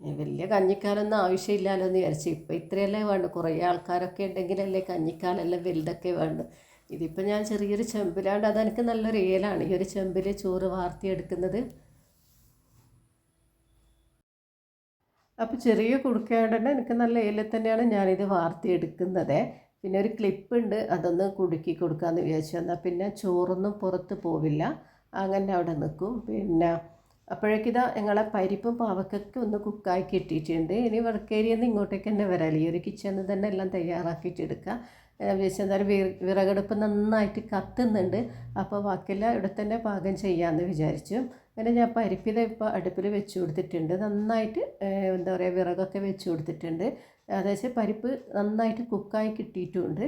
വലിയ കഞ്ഞിക്കാലൊന്നും ആവശ്യമില്ലല്ലോ എന്ന് വിചാരിച്ചു. ഇപ്പോൾ ഇത്രയല്ലേ വേണ്ടു. കുറേ ആൾക്കാരൊക്കെ ഉണ്ടെങ്കിലല്ലേ കഞ്ഞിക്കാലെല്ലാം വലുതൊക്കെ വേണ്ടു. ഇതിപ്പോൾ ഞാൻ ചെറിയൊരു ചെമ്പിലാണ്ട് അതെനിക്ക് നല്ലൊരു ഏലാണ്. ഈ ഒരു ചെമ്പിൽ ചോറ് വാർത്തിയെടുക്കുന്നത്. അപ്പോൾ ചെറിയ കുടുക്കയായതുകൊണ്ട് എനിക്ക് നല്ല ഏലിൽ തന്നെയാണ് ഞാനിത് വാർത്തിയെടുക്കുന്നത്. പിന്നെ ഒരു ക്ലിപ്പ് ഉണ്ട് അതൊന്ന് കുടുക്കി കൊടുക്കാമെന്ന് വിചാരിച്ചു. എന്നാൽ പിന്നെ ചോറൊന്നും പുറത്ത് പോവില്ല അങ്ങനെ അവിടെ നിൽക്കും പിന്നെ അപ്പോഴേക്കിതാ ഞങ്ങളെ പരിപ്പും പാവക്കൊക്കെ ഒന്ന് കുക്കാക്കി കിട്ടിയിട്ടുണ്ട്. ഇനി വർക്കേരിയിൽ നിന്ന് ഇങ്ങോട്ടേക്ക് തന്നെ വരാം. ഈ ഒരു കിച്ചണിൽ തന്നെ എല്ലാം തയ്യാറാക്കിയിട്ടെടുക്കുക. ഞാൻ വിചാരിച്ചു എന്തായാലും വി വിറകടുപ്പ് നന്നായിട്ട് കത്തുന്നുണ്ട്. അപ്പോൾ ബാക്കിയെല്ലാം ഇവിടെ തന്നെ പാകം ചെയ്യാമെന്ന് വിചാരിച്ചു. അങ്ങനെ ഞാൻ പരിപ്പിത ഇപ്പോൾ അടുപ്പിൽ വെച്ച് കൊടുത്തിട്ടുണ്ട്. നന്നായിട്ട് എന്താ പറയുക വിറകൊക്കെ വെച്ച് കൊടുത്തിട്ടുണ്ട്. അതായത് പരിപ്പ് നന്നായിട്ട് കുക്കായി കിട്ടിയിട്ടുമുണ്ട്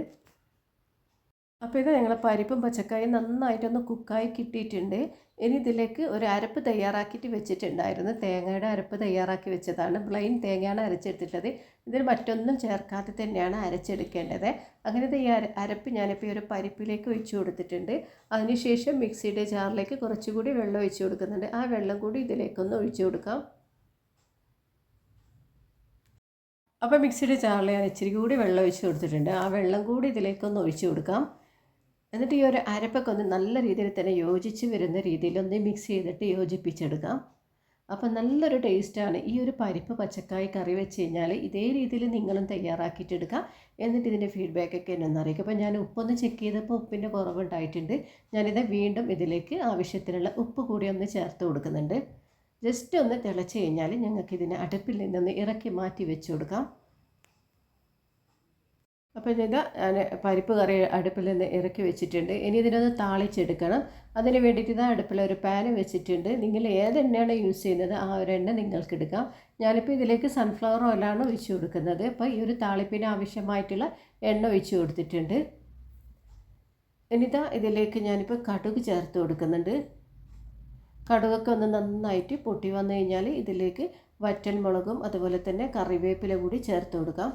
അപ്പോൾ ഇത് ഞങ്ങൾ പരിപ്പും പച്ചക്കായും നന്നായിട്ടൊന്ന് കുക്കായി കിട്ടിയിട്ടുണ്ട്. ഇനി ഇതിലേക്ക് ഒരു അരപ്പ് തയ്യാറാക്കിയിട്ട് വെച്ചിട്ടുണ്ടായിരുന്നു. തേങ്ങയുടെ അരപ്പ് തയ്യാറാക്കി വെച്ചതാണ്. പ്ലെയിൻ തേങ്ങയാണ് അരച്ചെടുത്തിട്ടത് ഇതിൽ മറ്റൊന്നും ചേർക്കാതെ തന്നെയാണ് അരച്ചെടുക്കേണ്ടത്. അങ്ങനെ ഈ അര അരപ്പ് ഞാനിപ്പോൾ ഈ ഒരു പരിപ്പിലേക്ക് ഒഴിച്ചു കൊടുത്തിട്ടുണ്ട്. അതിനുശേഷം മിക്സിയുടെ ജാറിലേക്ക് കുറച്ചുകൂടി വെള്ളം ഒഴിച്ചു കൊടുക്കുന്നുണ്ട്. ആ വെള്ളം കൂടി ഇതിലേക്കൊന്ന് ഒഴിച്ചു കൊടുക്കാം. അപ്പോൾ മിക്സിയുടെ ജാറിൽ ഞാൻ ഇച്ചിരി കൂടി വെള്ളം ഒഴിച്ച് കൊടുത്തിട്ടുണ്ട്. ആ വെള്ളം കൂടി ഇതിലേക്കൊന്ന് ഒഴിച്ചു കൊടുക്കാം. എന്നിട്ട് ഈ ഒരു അരപ്പൊക്കെ ഒന്ന് നല്ല രീതിയിൽ തന്നെ യോജിച്ച് വരുന്ന രീതിയിൽ ഒന്ന് മിക്സ് ചെയ്തിട്ട് യോജിപ്പിച്ചെടുക്കാം. അപ്പം നല്ലൊരു ടേസ്റ്റാണ് ഈ ഒരു പരിപ്പ് പച്ചക്കായ കറി വെച്ച് കഴിഞ്ഞാൽ ഇതേ രീതിയിൽ നിങ്ങളും തയ്യാറാക്കിയിട്ടെടുക്കുക എന്നിട്ട് ഇതിന്റെ ഫീഡ്ബാക്കൊക്കെ എന്നെ ഒന്നറിയിക്കും അപ്പോൾ ഞാൻ ഉപ്പൊന്ന് ചെക്ക് ചെയ്തപ്പോൾ ഉപ്പിന്റെ കുറവുണ്ടായിട്ടുണ്ട്. ഞാനിത് വീണ്ടും ഇതിലേക്ക് ആവശ്യത്തിനുള്ള ഉപ്പ് കൂടി ഒന്ന് ചേർത്ത് കൊടുക്കുന്നുണ്ട്. ജസ്റ്റ് ഒന്ന് തിളച്ച് കഴിഞ്ഞാൽ ഞങ്ങൾക്ക് ഇതിനെ അടുപ്പിൽ നിന്നൊന്ന് ഇറക്കി മാറ്റി വെച്ച് കൊടുക്കാം. അപ്പോൾ ഇത് ഞാൻ പരിപ്പ് കറി അടുപ്പിൽ നിന്ന് ഇറക്കി വെച്ചിട്ടുണ്ട്. ഇനി ഇതിനൊന്ന് താളിച്ചെടുക്കണം. അതിന് വേണ്ടിയിട്ട് ഇതാ അടുപ്പിൽ ഒരു പാൻ വെച്ചിട്ടുണ്ട്. നിങ്ങൾ ഏത് എണ്ണയാണ് യൂസ് ചെയ്യുന്നത് ആ ഒരു എണ്ണ നിങ്ങൾക്ക് എടുക്കാം. ഞാനിപ്പോൾ ഇതിലേക്ക് സൺഫ്ലവർ ഓയിലാണ് ഒഴിച്ചു കൊടുക്കുന്നത്. അപ്പോൾ ഈ ഒരു താളിപ്പിന് ആവശ്യമായിട്ടുള്ള എണ്ണ ഒഴിച്ചു കൊടുത്തിട്ടുണ്ട്. ഇനിതാ ഇതിലേക്ക് ഞാനിപ്പോൾ കടുക് ചേർത്ത് കൊടുക്കുന്നുണ്ട്. കടുകൊക്കെ ഒന്ന് നന്നായിട്ട് പൊട്ടി വന്നു കഴിഞ്ഞാൽ ഇതിലേക്ക് വറ്റൽ മുളകും അതുപോലെ തന്നെ കറിവേപ്പില കൂടി ചേർത്ത് കൊടുക്കാം.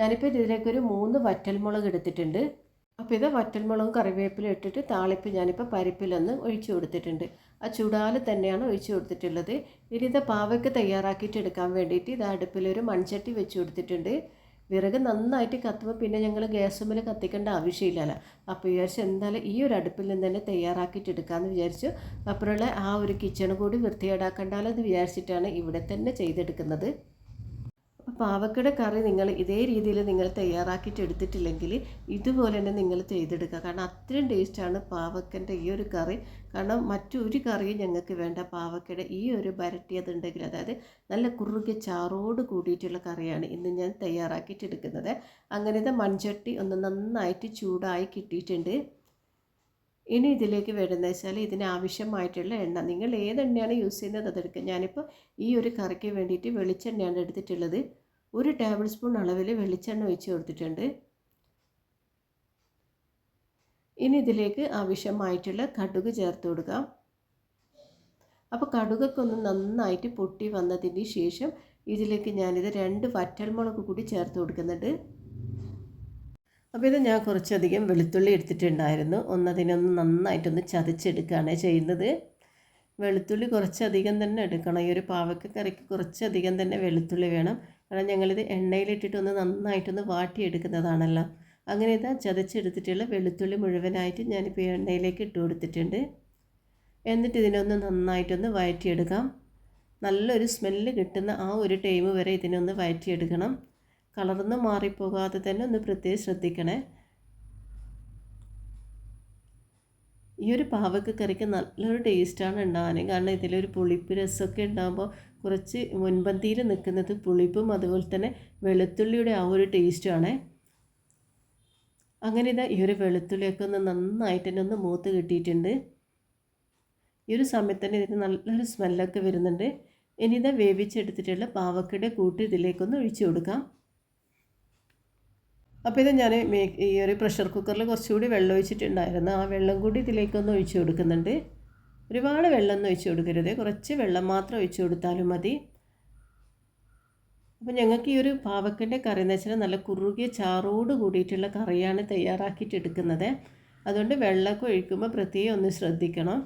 ഞാനിപ്പോൾ ഇതിലേക്ക് ഒരു മൂന്ന് വറ്റൽമുളക് എടുത്തിട്ടുണ്ട്. അപ്പോൾ ഇത് വറ്റൽമുളകും കറിവേപ്പിലും ഇട്ടിട്ട് താളിപ്പ് ഞാനിപ്പോൾ പരിപ്പിലൊന്ന് ഒഴിച്ചു കൊടുത്തിട്ടുണ്ട്. ആ ചൂടാൽ തന്നെയാണ് ഒഴിച്ചു കൊടുത്തിട്ടുള്ളത്. ഇനി ഇത് പാവയ്ക്ക് തയ്യാറാക്കിയിട്ട് എടുക്കാൻ വേണ്ടിയിട്ട് ഇത് അടുപ്പിലൊരു മൺചട്ടി വെച്ച് കൊടുത്തിട്ടുണ്ട്. വിറക് നന്നായിട്ട് കത്തുമ്പോൾ പിന്നെ ഞങ്ങൾ ഗ്യാസുമ്മൽ കത്തിക്കേണ്ട ആവശ്യമില്ലല്ലോ. അപ്പോൾ വിചാരിച്ചു എന്തായാലും ഈ ഒരു അടുപ്പിൽ നിന്ന് തന്നെ തയ്യാറാക്കിയിട്ട് എടുക്കാമെന്ന് വിചാരിച്ചു. അപ്പോഴുള്ള ആ ഒരു കിച്ചൺ കൂടി വൃത്തികേടാക്കണ്ടാലോ എന്ന് വിചാരിച്ചിട്ടാണ് ഇവിടെ തന്നെ ചെയ്തെടുക്കുന്നത്. പാവക്കയുടെ കറി നിങ്ങൾ ഇതേ രീതിയിൽ നിങ്ങൾ തയ്യാറാക്കിയിട്ട് എടുത്തിട്ടില്ലെങ്കിൽ ഇതുപോലെ തന്നെ നിങ്ങൾ ചെയ്തെടുക്കുക. കാരണം അത്രയും ടേസ്റ്റാണ് പാവക്കന്റെ ഈ ഒരു കറി. കാരണം മറ്റൊരു കറിയും ഞങ്ങൾക്ക് വേണ്ട. പാവക്കയുടെ ഈ ഒരു വരട്ടിയതുണ്ടെങ്കിൽ അതായത് നല്ല കുറുകിയ ചാറോട് കൂടിയിട്ടുള്ള കറിയാണ് ഇന്ന് ഞാൻ തയ്യാറാക്കിയിട്ടെടുക്കുന്നത് അങ്ങനത്തെ മൺചട്ടി ഒന്ന് നന്നായിട്ട് ചൂടായി കിട്ടിയിട്ടുണ്ട്. ഇനി ഇതിലേക്ക് വരുന്നത് വെച്ചാൽ ഇതിന് ആവശ്യമായിട്ടുള്ള എണ്ണ. നിങ്ങൾ ഏതെണ്ണയാണ് യൂസ് ചെയ്യുന്നത് അതെടുക്കുക ഞാനിപ്പോൾ ഈ ഒരു കറിക്ക് വേണ്ടിയിട്ട് വെളിച്ചെണ്ണയാണ് എടുത്തിട്ടുള്ളത്. ഒരു ടേബിൾ സ്പൂൺ അളവിൽ വെളിച്ചെണ്ണ ഒഴിച്ച് കൊടുത്തിട്ടുണ്ട്. ഇനി ഇതിലേക്ക് ആവശ്യമായിട്ടുള്ള കടുക് ചേർത്ത് കൊടുക്കാം. അപ്പോൾ കടുകൊക്കെ ഒന്ന് നന്നായിട്ട് പൊട്ടി വന്നതിന് ശേഷം ഇതിലേക്ക് ഞാനിത് രണ്ട് വറ്റൽമുളക് കൂടി ചേർത്ത് കൊടുക്കുന്നുണ്ട്. അപ്പോൾ ഇത് ഞാൻ കുറച്ചധികം വെളുത്തുള്ളി എടുത്തിട്ടുണ്ടായിരുന്നു. ഒന്നതിനൊന്ന് നന്നായിട്ടൊന്ന് ചതച്ചെടുക്കുകയാണ് ചെയ്യുന്നത്. വെളുത്തുള്ളി കുറച്ചധികം തന്നെ എടുക്കണം. ഈ ഒരു പാവക്ക കറിക്ക് കുറച്ചധികം തന്നെ വെളുത്തുള്ളി വേണം. കാരണം ഞങ്ങളിത് എണ്ണയിലിട്ടിട്ടൊന്ന് നന്നായിട്ടൊന്ന് വാട്ടിയെടുക്കുന്നതാണല്ലോ. അങ്ങനെ ഇതാ ചതച്ചെടുത്തിട്ടുള്ള വെളുത്തുള്ളി മുഴുവനായിട്ട് ഞാനിപ്പോൾ എണ്ണയിലേക്ക് ഇട്ട് കൊടുത്തിട്ടുണ്ട്. എന്നിട്ട് ഇതിനൊന്ന് നന്നായിട്ടൊന്ന് വഴറ്റിയെടുക്കാം. നല്ലൊരു സ്മെല്ല് കിട്ടുന്ന ആ ഒരു ടൈം വരെ ഇതിനൊന്ന് വഴറ്റിയെടുക്കണം. കളർന്ന് മാറിപ്പോകാതെ തന്നെ ഒന്ന് പ്രത്യേകം ശ്രദ്ധിക്കണേ. ഈ ഒരു പാവക്ക കറിക്ക് നല്ലൊരു ടേസ്റ്റാണ് ഉണ്ടാകാൻ കാരണം ഇതിലൊരു പുളിപ്പ് രസമൊക്കെ ഉണ്ടാകുമ്പോൾ കുറച്ച് മുൻപന്തിയിൽ നിൽക്കുന്നത് പുളിപ്പും അതുപോലെ തന്നെ വെളുത്തുള്ളിയുടെ ആ ഒരു ടേസ്റ്റുമാണ് അങ്ങനെ ഇതാ ഈ ഒരു വെളുത്തുള്ളിയൊക്കെ ഒന്ന് നന്നായിട്ട് തന്നെ ഒന്ന് മൂത്ത് കിട്ടിയിട്ടുണ്ട്. ഈ ഒരു സമയത്ത് തന്നെ ഇതിന് നല്ലൊരു സ്മെല്ലൊക്കെ വരുന്നുണ്ട്. ഇനി ഇതാ വേവിച്ചെടുത്തിട്ടുള്ള പാവക്കയുടെ കൂട്ട് ഇതിലേക്കൊന്ന് ഒഴിച്ചു കൊടുക്കാം. അപ്പോൾ ഇത് ഞാൻ ഈ ഒരു പ്രഷർ കുക്കറിൽ കുറച്ചുകൂടി വെള്ളം ഒഴിച്ചിട്ടുണ്ടായിരുന്നു. ആ വെള്ളം കൂടി ഇതിലേക്കൊന്ന് ഒഴിച്ചു കൊടുക്കുന്നുണ്ട്. ഒരുപാട് വെള്ളം ഒന്നും ഒഴിച്ചു കൊടുക്കരുത്. കുറച്ച് വെള്ളം മാത്രം ഒഴിച്ചു കൊടുത്താലും മതി. അപ്പോൾ ഞങ്ങൾക്ക് ഈ ഒരു പാവക്കന്റെ കറി എന്ന് വെച്ചാൽ നല്ല കുറുകിയ ചാറോട് കൂടിയിട്ടുള്ള കറിയാണ് തയ്യാറാക്കിയിട്ട് എടുക്കുന്നത്. അതുകൊണ്ട് വെള്ളമൊക്കെ ഒഴിക്കുമ്പോൾ പ്രത്യേകം ഒന്ന് ശ്രദ്ധിക്കണം.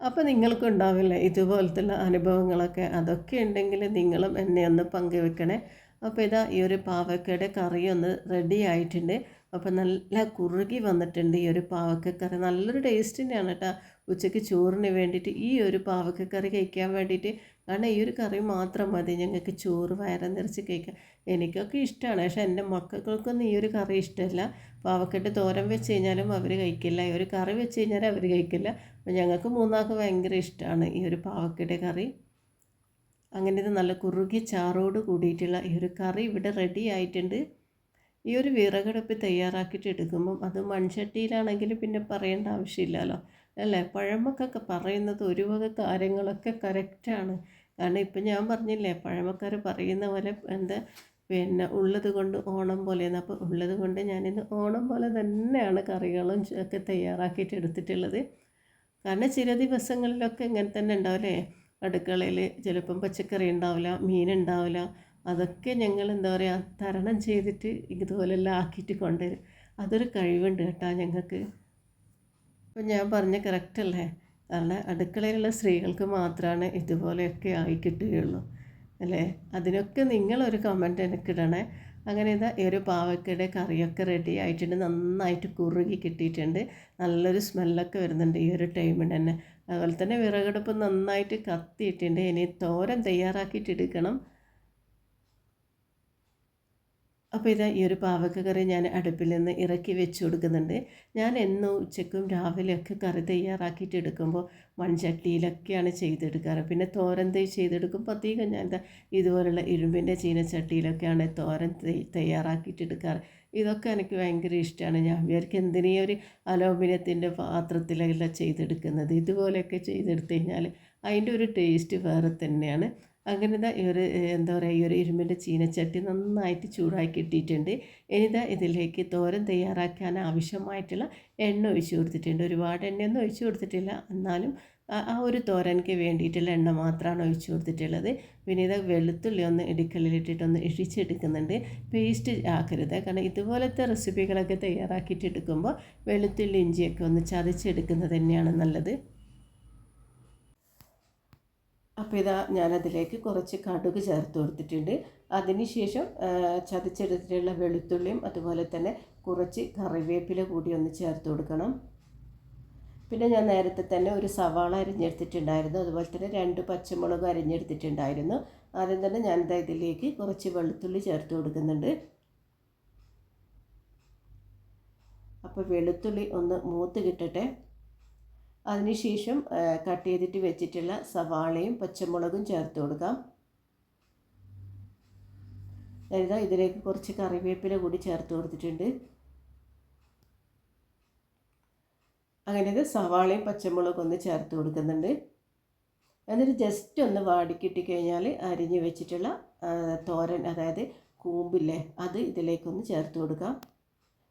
അപ്പോൾ നിങ്ങൾക്കും ഉണ്ടാവില്ലേ ഇതുപോലത്തെ അനുഭവങ്ങളൊക്കെ? അതൊക്കെ ഉണ്ടെങ്കിൽ നിങ്ങളും എന്നെ ഒന്ന് പങ്കുവെക്കണേ. അപ്പോൾ ഇതാ ഈ ഒരു പാവക്കയുടെ കറി ഒന്ന് റെഡി ആയിട്ടുണ്ട്. അപ്പോൾ നല്ല കുറുകി വന്നിട്ടുണ്ട് ഈ ഒരു പാവക്കക്കറി. നല്ലൊരു ടേസ്റ്റ് തന്നെയാണ് കേട്ടോ. ഉച്ചയ്ക്ക് ചോറിന് വേണ്ടിയിട്ട് ഈ ഒരു പാവക്കക്കറി കഴിക്കാൻ വേണ്ടിയിട്ട്. കാരണം ഈ ഒരു കറി മാത്രം മതി. ഞങ്ങൾക്ക് ചോറ് വയറ് നിറച്ച് കഴിക്കാൻ. എനിക്കൊക്കെ ഇഷ്ടമാണ്. പക്ഷേ എന്റെ മക്കൾക്കൊന്നും ഈ ഒരു കറി ഇഷ്ടമല്ല. പാവക്കട്ട് തോരൻ വെച്ച് കഴിഞ്ഞാലും അവർ കഴിക്കില്ല. ഈ ഒരു കറി വെച്ച് കഴിഞ്ഞാലും അവർ കഴിക്കില്ല. അപ്പോൾ ഞങ്ങൾക്ക് മൂന്നാൾക്ക് ഭയങ്കര ഇഷ്ടമാണ് ഈ ഒരു പാവക്കയുടെ കറി. അങ്ങനെ ഇത് നല്ല കുറുകിയ ചാറോട് കൂടിയിട്ടുള്ള ഈ ഒരു കറി ഇവിടെ റെഡി ആയിട്ടുണ്ട്. ഈ ഒരു വിറകടുപ്പ് തയ്യാറാക്കിയിട്ട് എടുക്കുമ്പം അത് മൺചട്ടിയിലാണെങ്കിൽ പിന്നെ പറയേണ്ട ആവശ്യമില്ലല്ലോ അല്ലേ? പഴമക്കൊക്കെ പറയുന്നത് ഒരു വക കാര്യങ്ങളൊക്കെ കറക്റ്റാണ് കാരണം ഇപ്പം ഞാൻ പറഞ്ഞില്ലേ പഴമക്കാർ പറയുന്ന പോലെ എന്താ പിന്നെ ഉള്ളത് കൊണ്ട് ഓണം പോലെയെന്ന് അപ്പോൾ ഉള്ളത് കൊണ്ട് ഞാനിന്ന് ഓണം പോലെ തന്നെയാണ് കറികളും ഒക്കെ തയ്യാറാക്കിയിട്ട് എടുത്തിട്ടുള്ളത്. കാരണം ചില ദിവസങ്ങളിലൊക്കെ ഇങ്ങനെ തന്നെ ഉണ്ടാവില്ലേ അടുക്കളയിൽ ചിലപ്പം പച്ചക്കറി ഉണ്ടാവില്ല മീൻ ഉണ്ടാവില്ല. അതൊക്കെ ഞങ്ങൾ എന്താ പറയുക തരണം ചെയ്തിട്ട് ഇതുപോലെല്ലാം ആക്കിയിട്ട് കൊണ്ടുവരും. അതൊരു കഴിവുണ്ട് കേട്ടോ ഞങ്ങൾക്ക്. അപ്പം ഞാൻ പറഞ്ഞ കറക്റ്റ് അല്ലേ? കാരണം അടുക്കളയിലുള്ള സ്ത്രീകൾക്ക് മാത്രമാണ് ഇതുപോലെയൊക്കെ ആയി കിട്ടുകയുള്ളൂ അല്ലേ? അതിനൊക്കെ നിങ്ങളൊരു കമന്റ് എനിക്കിടണേ അങ്ങനെ ഇതാ ഈ ഒരു പാവക്കയുടെ കറിയൊക്കെ റെഡി ആയിട്ടുണ്ട് നന്നായിട്ട് കുറുകി കിട്ടിയിട്ടുണ്ട്. നല്ലൊരു സ്മെല്ലൊക്കെ വരുന്നുണ്ട് ഈ ഒരു ടൈമിൽ തന്നെ. അതുപോലെ തന്നെ വിറകടുപ്പ് നന്നായിട്ട് കത്തിയിട്ടുണ്ട്. ഇനി തോരൻ തയ്യാറാക്കിയിട്ട് എടുക്കണം. അപ്പോൾ ഇതാ ഈ ഒരു പാവക്ക കറി ഞാൻ അടുപ്പിൽ നിന്ന് ഇറക്കി വെച്ച് കൊടുക്കുന്നുണ്ട്. ഞാൻ എന്നും ഉച്ചക്കും രാവിലെയൊക്കെ കറി തയ്യാറാക്കിയിട്ട് എടുക്കുമ്പോൾ മൺചട്ടിയിലൊക്കെയാണ് ചെയ്തെടുക്കാറ്. പിന്നെ തോരൻ തൈ ചെയ്തെടുക്കുമ്പോൾ അധികം ഞാൻ ഇതുപോലുള്ള ഇരുമ്പിന്റെ ചീനച്ചട്ടിയിലൊക്കെയാണ് തോരൻ തൈ തയ്യാറാക്കിയിട്ട് എടുക്കാറ്. ഇതൊക്കെ എനിക്ക് ഭയങ്കര ഇഷ്ടമാണ് ഞാൻ വിചാരിക്കും എന്തിനീ ഒരു അലോമിനിയത്തിന്റെ പാത്രത്തിലല്ല ചെയ്തെടുക്കുന്നത്. ഇതുപോലെയൊക്കെ ചെയ്തെടുത്തു കഴിഞ്ഞാൽ അതിന്റെ ഒരു ടേസ്റ്റ് വേറെ തന്നെയാണ്. അങ്ങനെ ഇതാ ഈ ഒരു എന്താ പറയുക ഈ ഒരു ഇരുമ്പിന്റെ ചീനച്ചട്ടി നന്നായിട്ട് ചൂടാക്കി ഇട്ടിട്ടുണ്ട് ഇനിതാ ഇതിലേക്ക് തോരൻ തയ്യാറാക്കാൻ ആവശ്യമായിട്ടുള്ള എണ്ണ ഒഴിച്ചു കൊടുത്തിട്ടുണ്ട്. ഒരുപാട് എണ്ണയൊന്നും ഒഴിച്ചു കൊടുത്തിട്ടില്ല. എന്നാലും ആ ഒരു തോരൻക്ക് വേണ്ടിയിട്ടുള്ള എണ്ണ മാത്രമാണ് ഒഴിച്ച് കൊടുത്തിട്ടുള്ളത്. പിന്നെ ഇത് വെളുത്തുള്ളി ഒന്ന് ഇടിക്കല്ലിലിട്ടിട്ടൊന്ന് ഇടിച്ചെടുക്കുന്നുണ്ട് പേസ്റ്റ് ആക്കരുത്. കാരണം ഇതുപോലത്തെ റെസിപ്പികളൊക്കെ തയ്യാറാക്കിയിട്ട് എടുക്കുമ്പോൾ വെളുത്തുള്ളി ഇഞ്ചിയൊക്കെ ഒന്ന് ചതച്ചെടുക്കുന്നത് തന്നെയാണ് നല്ലത്. അപ്പോൾ ഇതാ ഞാനതിലേക്ക് കുറച്ച് കടുക് ചേർത്ത് കൊടുത്തിട്ടുണ്ട്. അതിനുശേഷം ചതച്ചെടുത്തിട്ടുള്ള വെളുത്തുള്ളിയും അതുപോലെ തന്നെ കുറച്ച് കറിവേപ്പില കൂടി ഒന്ന് ചേർത്ത് കൊടുക്കണം. പിന്നെ ഞാൻ നേരത്തെ തന്നെ ഒരു സവാള അരിഞ്ഞെടുത്തിട്ടുണ്ടായിരുന്നു. അതുപോലെ തന്നെ രണ്ട് പച്ചമുളക് അരിഞ്ഞെടുത്തിട്ടുണ്ടായിരുന്നു. ആദ്യം തന്നെ ഞാൻ എന്താ ഇതിലേക്ക് കുറച്ച് വെളുത്തുള്ളി ചേർത്ത് കൊടുക്കുന്നുണ്ട്. അപ്പോൾ വെളുത്തുള്ളി ഒന്ന് മൂത്ത് കിട്ടട്ടെ. അതിനുശേഷം കട്ട് ചെയ്തിട്ട് വെച്ചിട്ടുള്ള സവാളയും പച്ചമുളകും ചേർത്ത് കൊടുക്കാം. ഞാനിതാ ഇതിലേക്ക് കുറച്ച് കറിവേപ്പില കൂടി ചേർത്ത് കൊടുത്തിട്ടുണ്ട്. അങ്ങനെ ഇത് സവാളയും പച്ചമുളകും ഒന്ന് ചേർത്ത് കൊടുക്കുന്നുണ്ട്. എന്നിട്ട് ജസ്റ്റ് ഒന്ന് വാടിക്കിട്ടി കഴിഞ്ഞാൽ അരിഞ്ഞ് വെച്ചിട്ടുള്ള തോരൻ അതായത് കൂമ്പില്ലേ അത് ഇതിലേക്കൊന്ന് ചേർത്ത് കൊടുക്കാം.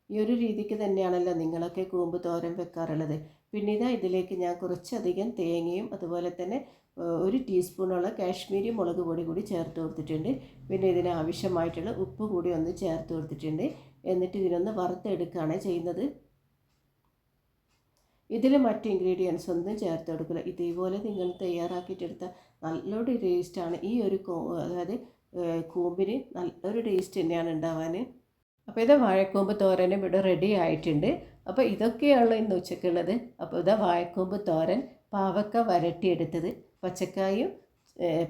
ഈ ഒരു രീതിക്ക് തന്നെയാണല്ലോ നിങ്ങളൊക്കെ കൂമ്പ് തോരൻ വെക്കാറുള്ളത്. പിന്നെ ഇതാ ഇതിലേക്ക് ഞാൻ കുറച്ചധികം തേങ്ങയും അതുപോലെ തന്നെ ഒരു ടീസ്പൂണോളം കാശ്മീരി മുളക് പൊടി കൂടി ചേർത്ത് കൊടുത്തിട്ടുണ്ട്. പിന്നെ ഇതിന് ആവശ്യമായിട്ടുള്ള ഉപ്പ് കൂടി ഒന്ന് ചേർത്ത് കൊടുത്തിട്ടുണ്ട്. എന്നിട്ട് ഇതിനൊന്ന് വറുത്തെടുക്കുകയാണ് ചെയ്യുന്നത്. ഇതിൽ മറ്റ് ഇൻഗ്രീഡിയൻസ് ഒന്നും ചേർത്ത് കൊടുക്കില്ല. ഇതേപോലെ നിങ്ങൾ തയ്യാറാക്കിയിട്ടെടുത്ത നല്ലൊരു ടേസ്റ്റാണ് ഈ ഒരു അതായത് കൂമ്പിന് നല്ലൊരു ടേസ്റ്റ് തന്നെയാണ് ഉണ്ടാവാൻ. അപ്പോൾ ഇത് വാഴക്കൂമ്പ് തോരനും ഇവിടെ റെഡി ആയിട്ടുണ്ട്. അപ്പോൾ ഇതൊക്കെയാണ് ഇന്ന് ഉച്ചക്കുള്ളത്. അപ്പോൾ ഇതാ വാഴക്കൂമ്പ് തോരൻ പാവക്ക വരട്ടിയെടുത്തത് പച്ചക്കായും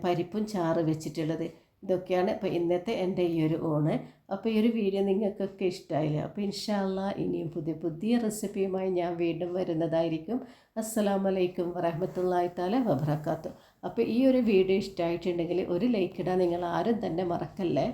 പരിപ്പും ചാറ് വെച്ചിട്ടുള്ളത്. ഇതൊക്കെയാണ് ഇപ്പോൾ ഇന്നത്തെ എന്റെ ഈ ഒരു ഊണ്. അപ്പോൾ ഈ ഒരു വീഡിയോ നിങ്ങൾക്കൊക്കെ ഇഷ്ടമായില്ലേ അപ്പോൾ ഇൻഷാല്ല ഇനിയും പുതിയ പുതിയ റെസിപ്പിയുമായി ഞാൻ വീണ്ടും വരുന്നതായിരിക്കും. അസ്സലാമലൈക്കും വറഹമത്തല്ലായി താല വബർക്കാത്തു അപ്പോൾ ഈ ഒരു വീഡിയോ ഇഷ്ടമായിട്ടുണ്ടെങ്കിൽ ഒരു ലൈക്ക് ഇടാൻ നിങ്ങൾ ആരും തന്നെ മറക്കല്ലേ?